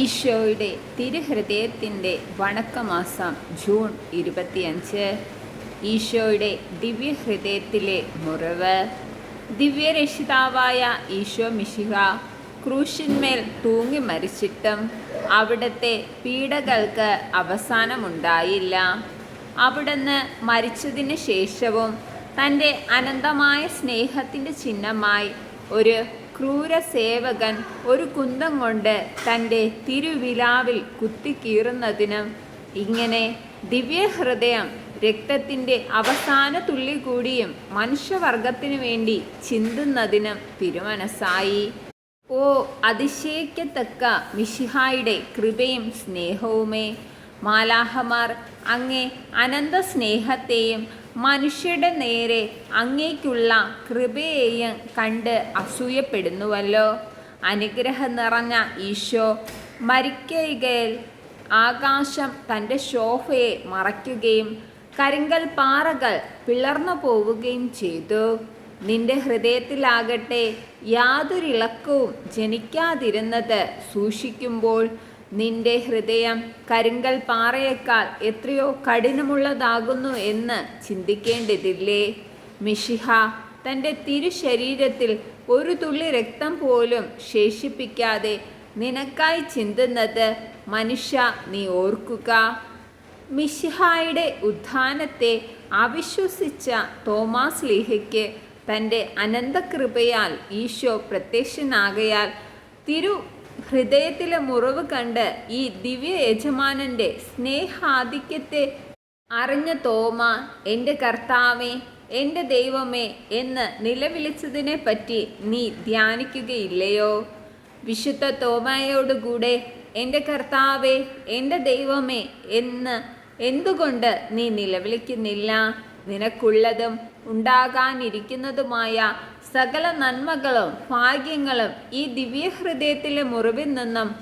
ഈശോയുടെ തിരുഹൃദയത്തിന്റെ വണക്കമാസം ജൂൺ ഇരുപത്തിയഞ്ച്. ഈശോയുടെ ദിവ്യഹൃദയത്തിലെ മുറിവ്. ദിവ്യരക്ഷിതാവായ ഈശോ മിശിഹ ക്രൂശിന്മേൽ തൂങ്ങി മരിച്ചിട്ടും അവിടുത്തെ പീഡകൾക്ക് അവസാനമുണ്ടായില്ല. അവിടുന്ന് മരിച്ചതിന് ശേഷവും തന്റെ അനന്തമായ സ്നേഹത്തിന്റെ ചിഹ്നമായി ഒരു ക്രൂര സേവകൻ ഒരു കുന്തം കൊണ്ട് തന്റെ തിരുവിലാവിൽ കുത്തിക്കീറുന്നതിനും ഇങ്ങനെ ദിവ്യഹൃദയം രക്തത്തിന്റെ അവസാന തുള്ളി കൂടിയും മനുഷ്യവർഗത്തിനു വേണ്ടി ചിന്തുന്നതിനും തിരുമനസ്സായി. ഓ അതിശയിക്കത്തക്ക മിശിഹായുടെ കൃപയും സ്നേഹവുമേ. മാലാഹമാർ അങ്ങേ അനന്ത സ്നേഹത്തെയും മനുഷ്യരുടെ നേരെ അങ്ങേക്കുള്ള കൃപയെയും കണ്ട് അസൂയപ്പെടുന്നുവല്ലോ. അനുഗ്രഹം നിറഞ്ഞ ഈശോ മരിക്കയിൽ ആകാശം തന്റെ ശോഭയെ മറയ്ക്കുകയും കരിങ്കൽ പാറകൾ പിളർന്നു പോവുകയും ചെയ്തു. നിന്റെ ഹൃദയത്തിലാകട്ടെ യാതൊരിളക്കവും ജനിക്കാതിരുന്നത് സൂക്ഷിക്കുമ്പോൾ നിന്റെ ഹൃദയം കരിങ്കൽ പാറയേക്കാൾ എത്രയോ കഠിനമുള്ളതാകുന്നു എന്ന് ചിന്തിക്കേണ്ടതില്ലേ? മിഷിഹ തന്റെ തിരുശരീരത്തിൽ ഒരു തുള്ളി രക്തം പോലും ശേഷിപ്പിക്കാതെ നിനക്കായി ചിന്തുന്നത് മനുഷ്യ നീ ഓർക്കുക. മിഷിഹായുടെ ഉത്ഥാനത്തെ അവിശ്വസിച്ച തോമാസ് ലീഹയ്ക്ക് തന്റെ അനന്തകൃപയാൽ ഈശോ പ്രത്യക്ഷനാകയാൽ തിരു ഹൃദയത്തിലെ മുറിവ് കണ്ട് ഈ ദിവ്യ യജമാനന്റെ സ്നേഹാധിക്യത്തെ അറിഞ്ഞ തോമ എന്റെ കർത്താവേ എന്റെ ദൈവമേ എന്ന് നിലവിളിച്ചതിനെ പറ്റി നീ ധ്യാനിക്കുകയില്ലയോ? വിശുദ്ധ തോമയോടുകൂടെ എന്റെ കർത്താവേ എന്റെ ദൈവമേ എന്ന് എന്തുകൊണ്ട് നീ നിലവിളിക്കുന്നില്ല? നിനക്കുള്ളതും ഉണ്ടാകാനിരിക്കുന്നതുമായ സകല നന്മകളും ഭാഗ്യങ്ങളും ഈ ദിവ്യഹൃദയത്തിലെ മുറിവിൽ നിന്നും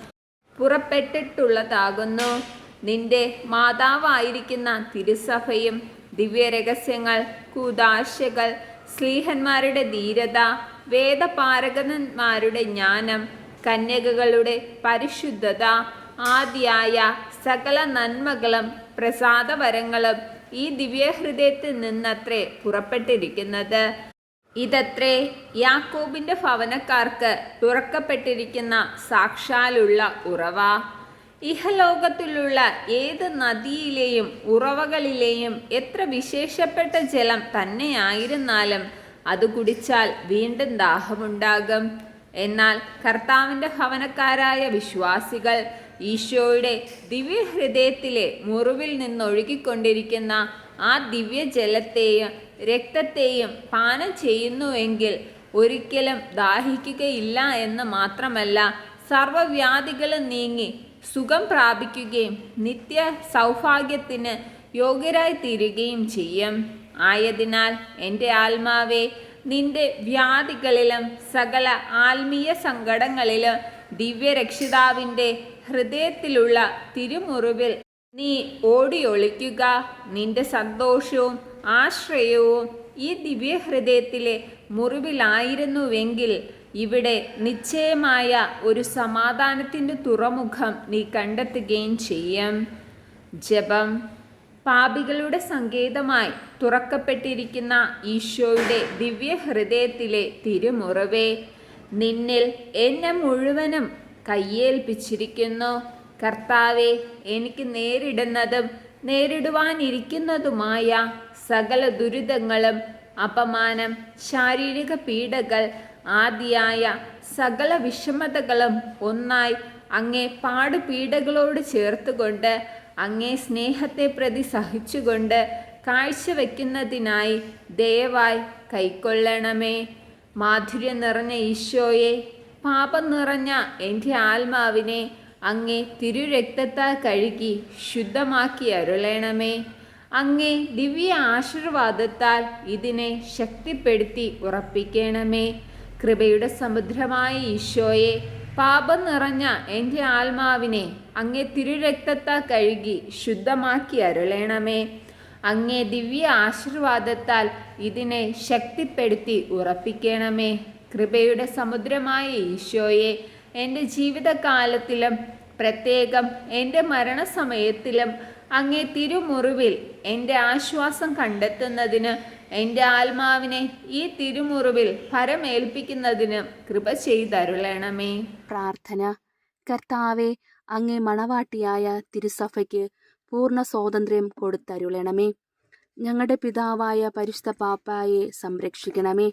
പുറപ്പെട്ടിട്ടുള്ളതാകുന്നു. നിന്റെ മാതാവായിരിക്കുന്ന തിരുസഭയും ദിവ്യരഹസ്യങ്ങൾ കൂതാശകൾ സ്ലീഹന്മാരുടെ ധീരത വേദപാരകന്മാരുടെ ജ്ഞാനം കന്യകകളുടെ പരിശുദ്ധത ആദിയായ സകല നന്മകളും പ്രസാദവരങ്ങളും ഈ ദിവ്യഹൃദയത്തിൽ നിന്നത്രേ പുറപ്പെട്ടിരിക്കുന്നത്. ഇതത്രേ യാക്കോബിന്റെ ഭവനക്കാർക്ക് തുറക്കപ്പെട്ടിരിക്കുന്ന സാക്ഷാലുള്ള ഉറവ. ഇഹലോകത്തിലുള്ള ഏത് നദിയിലെയും ഉറവകളിലെയും എത്ര വിശേഷപ്പെട്ട ജലം തന്നെയായിരുന്നാലും അത് കുടിച്ചാൽ വീണ്ടും ദാഹമുണ്ടാകും. എന്നാൽ കർത്താവിന്റെ ഭവനക്കാരായ വിശ്വാസികൾ ഈശോയുടെ ദിവ്യഹൃദയത്തിലെ മുറിവിൽ നിന്നൊഴുകിക്കൊണ്ടിരിക്കുന്ന ആ ദിവ്യജലത്തെയും രക്തത്തെയും പാനം ചെയ്യുന്നുവെങ്കിൽ ഒരിക്കലും ദാഹിക്കുകയില്ല എന്ന് മാത്രമല്ല സർവവ്യാധികളും നീങ്ങി സുഖം പ്രാപിക്കുകയും നിത്യ സൗഭാഗ്യത്തിന് യോഗ്യരായി തീരുകയും ചെയ്യും. ആയതിനാൽ എന്റെ ആത്മാവെ നിന്റെ വ്യാധികളിലും സകല ആത്മീയ സങ്കടങ്ങളിലും ദിവ്യരക്ഷിതാവിന്റെ ഹൃദയത്തിലുള്ള തിരുമുറിവിൽ നീ ഓടിയൊളിക്കുക. നിന്റെ സന്തോഷവും ആശ്രയവും ഈ ദിവ്യഹൃദയത്തിലെ മുറിവിലായിരുന്നുവെങ്കിൽ ഇവിടെ നിശ്ചയമായ ഒരു സമാധാനത്തിന്റെ തുറമുഖം നീ കണ്ടെത്തുകയും ചെയ്യും. ജപം പാപികളുടെ സങ്കേതമായി തുറക്കപ്പെട്ടിരിക്കുന്ന ഈശോയുടെ ദിവ്യഹൃദയത്തിലെ തിരുമുറവേ നിന്നിൽ എന്നെ മുഴുവനും കയ്യേൽപ്പിച്ചിരിക്കുന്നു. കർത്താവെ എനിക്ക് നേരിടുന്നതും നേരിടുവാനിരിക്കുന്നതുമായ സകല ദുരിതങ്ങളും അപമാനം ശാരീരിക പീഡകൾ ആദിയായ സകല വിഷമതകളും ഒന്നായി അങ്ങേ പാടുപീഡകളോട് ചേർത്തുകൊണ്ട് അങ്ങേ സ്നേഹത്തെ പ്രതി സഹിച്ചുകൊണ്ട് കാഴ്ചവെക്കുന്നതിനായി ദയവായി കൈക്കൊള്ളണമേ. മാധുര്യം നിറഞ്ഞ ഈശോയെ പാപം നിറഞ്ഞ എന്റെ ആത്മാവിനെ അങ്ങേ തിരുരക്തത്താൽ കഴുകി ശുദ്ധമാക്കി അരുളേണമേ. അങ്ങേ ദിവ്യ ആശീർവാദത്താൽ ഇതിനെ ശക്തിപ്പെടുത്തി ഉറപ്പിക്കണമേ. കൃപയുടെ സമുദ്രമായ ഈശോയെ പാപം നിറഞ്ഞ എന്റെ ആത്മാവിനെ അങ്ങേ തിരുരക്തത്താൽ കഴുകി ശുദ്ധമാക്കി അരുളേണമേ. അങ്ങേ ദിവ്യ ആശീർവാദത്താൽ ഇതിനെ ശക്തിപ്പെടുത്തി ഉറപ്പിക്കണമേ. കൃപയുടെ സമുദ്രമായ ഈശോയെ എന്റെ ജീവിതകാലത്തിലും പ്രത്യേകം എന്റെ മരണസമയത്തിലും അങ്ങേ തിരുമുറിവിൽ എന്റെ ആശ്വാസം കണ്ടെത്തുന്നതിന് എന്റെ ആത്മാവിനെ ഈ തിരുമുറിവിൽ ഫരമേൽപ്പിക്കുന്നതിന് കൃപ ചെയ്തരുളണമേ. പ്രാർത്ഥന. കർത്താവെ അങ്ങേ മണവാട്ടിയായ തിരുസഭയ്ക്ക് പൂർണ സ്വാതന്ത്ര്യം കൊടുത്തരുളണമേ. ഞങ്ങളുടെ പിതാവായ പരിശുദ്ധ പാപ്പായെ സംരക്ഷിക്കണമേ.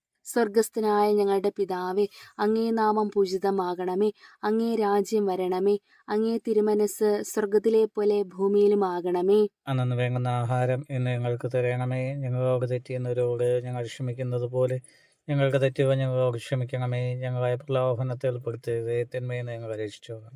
സ്വർഗസ്ഥനായ ഞങ്ങളുടെ പിതാവേ അങ്ങേ നാമം പൂജിതമാകണമേ അങ്ങേ രാജ്യം വരണമേ അങ്ങേ തിരുമനസ് സ്വർഗത്തിലെ പോലെ ഭൂമിയിലും ആകണമേ അന്നു വേണ്ടുന്ന ആഹാരം ഇന്ന് ഞങ്ങൾക്ക് തരണമേ. ഞങ്ങളോട് തെറ്റിയുന്നവരോട് ഞങ്ങൾ ക്ഷമിക്കുന്നത് പോലെ ഞങ്ങൾക്ക് തെറ്റുക ഞങ്ങളോട് ക്ഷമിക്കണമേ. ഞങ്ങളെ പ്രലോഭനത്തിൽ ഉൾപ്പെടുത്തിയത് തന്മയെന്ന് ഞങ്ങൾ രക്ഷിച്ചോളാം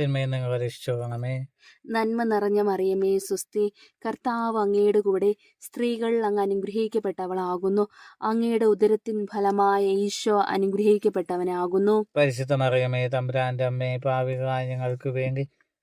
തിന്മയിൽ നിന്ന് രക്ഷിച്ചോളണമേ നന്മ നിറഞ്ഞ മറിയമേ സുസ്തി കർത്താവ് അങ്ങയുടെ കൂടെ സ്ത്രീകൾ അങ്ങ് അനുഗ്രഹിക്കപ്പെട്ടവളാകുന്നു. അങ്ങയുടെ ഉദരത്തിൻ ഫലമായ ഈശോ അനുഗ്രഹിക്കപ്പെട്ടവനാകുന്നു. പരിശുദ്ധ മറിയമേ തമ്പുരാന്റെ അമ്മേ പാവികളായ ഞങ്ങൾക്ക് വേണ്ടി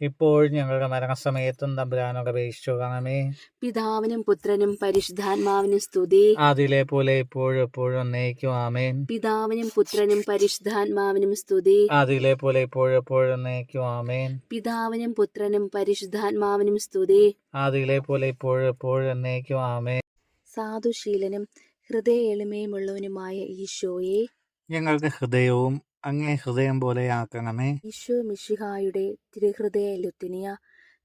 ഇപ്പോഴും ഞങ്ങളുടെ മരണസമയത്തും തമ്പുരാനോട് കാണമേ പിതാവിനും പുത്രനും പരിശുദ്ധാത്മാവിനും സ്തുതി. അതിലെ പോലെ ഇപ്പോഴും എപ്പോഴും ഒന്നേക്കും ആമേൻ. പിതാവിനും പുത്രനും പരിശുദ്ധാത്മാവിനും സ്തുതി. അതിലെ പോലെ ഇപ്പോഴും എപ്പോഴും ഒന്നേക്കും ആമേൻ. പിതാവിനും പുത്രനും പരിശുദ്ധാത്മാവിനും സ്തുതി. അതിലെ പോലെ ഇപ്പോഴും എപ്പോഴും എന്നേക്കും. ആമേൻ. സാധുശീലനും ഹൃദയ എളിമയുമുള്ളവനുമായ ഈശോയെ ഞങ്ങളുടെ ഹൃദയവും അങ്ങേ ഹൃദയം പോലെ ആക്കണമേ. ഈശോ മിശിഹായുടെ തിരുഹൃദയ ലുത്തിനിയ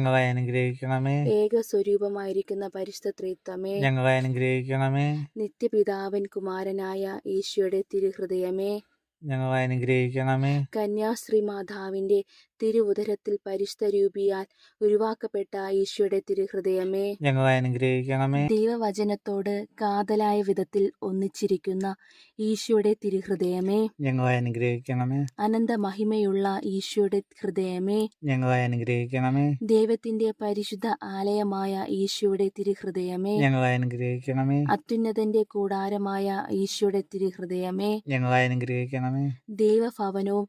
ഞങ്ങളെ അനുഗ്രഹിക്കണമേ. ഏക സ്വരൂപമായിരിക്കുന്ന പരിശുദ്ധ ത്രിത്വമേ. ഞങ്ങളെ അനുഗ്രഹിക്കണമേ. നിത്യപിതാവൻ കുമാരനായ ഈശോയുടെ തിരുഹൃദയമേ. ഞങ്ങളെ അനുഗ്രഹിക്കണമേ. കന്യാശ്രീ മാതാവിന്റെ തിരുവുദരത്തിൽ പരിശുദ്ധ രൂപിയാൽ ഉരുവാക്കപ്പെട്ട ഈശോയുടെ തിരുഹൃദയമേ. ഞങ്ങളെ അനുഗ്രഹിക്കണമേ. ദൈവവചനത്തോട് കാതലായ വിധത്തിൽ ഒന്നിച്ചിരിക്കുന്ന ഈശോയുടെ തിരുഹൃദയമേ. ഞങ്ങളെ അനുഗ്രഹിക്കണമേ. അനന്ത മഹിമയുള്ള ഈശോയുടെ ഹൃദയമേ. ഞങ്ങളെ അനുഗ്രഹിക്കണമേ. ദൈവത്തിന്റെ പരിശുദ്ധ ആലയമായ ഈശോയുടെ തിരുഹൃദയമേ. ഞങ്ങളെ അനുഗ്രഹിക്കണമേ. അത്യുന്നതന്റെ കൂടാരമായ ഈശോയുടെ തിരുഹൃദയമേ. ഞങ്ങളെ അനുഗ്രഹിക്കണമേ. ദൈവഭവനവും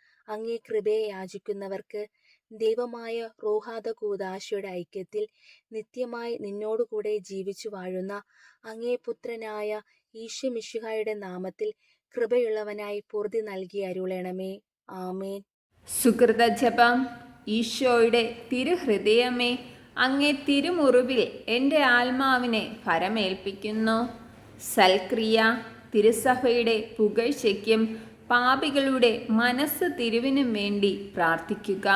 അങ്ങേ കൃപയെ യാചിക്കുന്നവർക്ക് ദൈവമായ റോഹാദ കൂദാശയുടെ ഐക്യത്തിൽ നിത്യമായി നിന്നോടുകൂടെ ജീവിച്ചു വാഴുന്ന അങ്ങേ പുത്രനായ ഈശ്വമിഷുഹായുടെ നാമത്തിൽ കൃപയുള്ളവനായി പൂർതി നൽകി അരുളേണമേ. ആമേൻ. സുഹൃത ജപം ഈശോയുടെ തിരുഹൃദയമേ അങ്ങേ തിരുമുറിവിൽ എന്റെ ആത്മാവിനെ ഫരമേൽപ്പിക്കുന്നു. സൽക്രിയ തിരുസഭയുടെ പുകഴ്ചയ്ക്കും പാപികളുടെ മനസ്സ് തിരിവിനും വേണ്ടി പ്രാർത്ഥിക്കുക.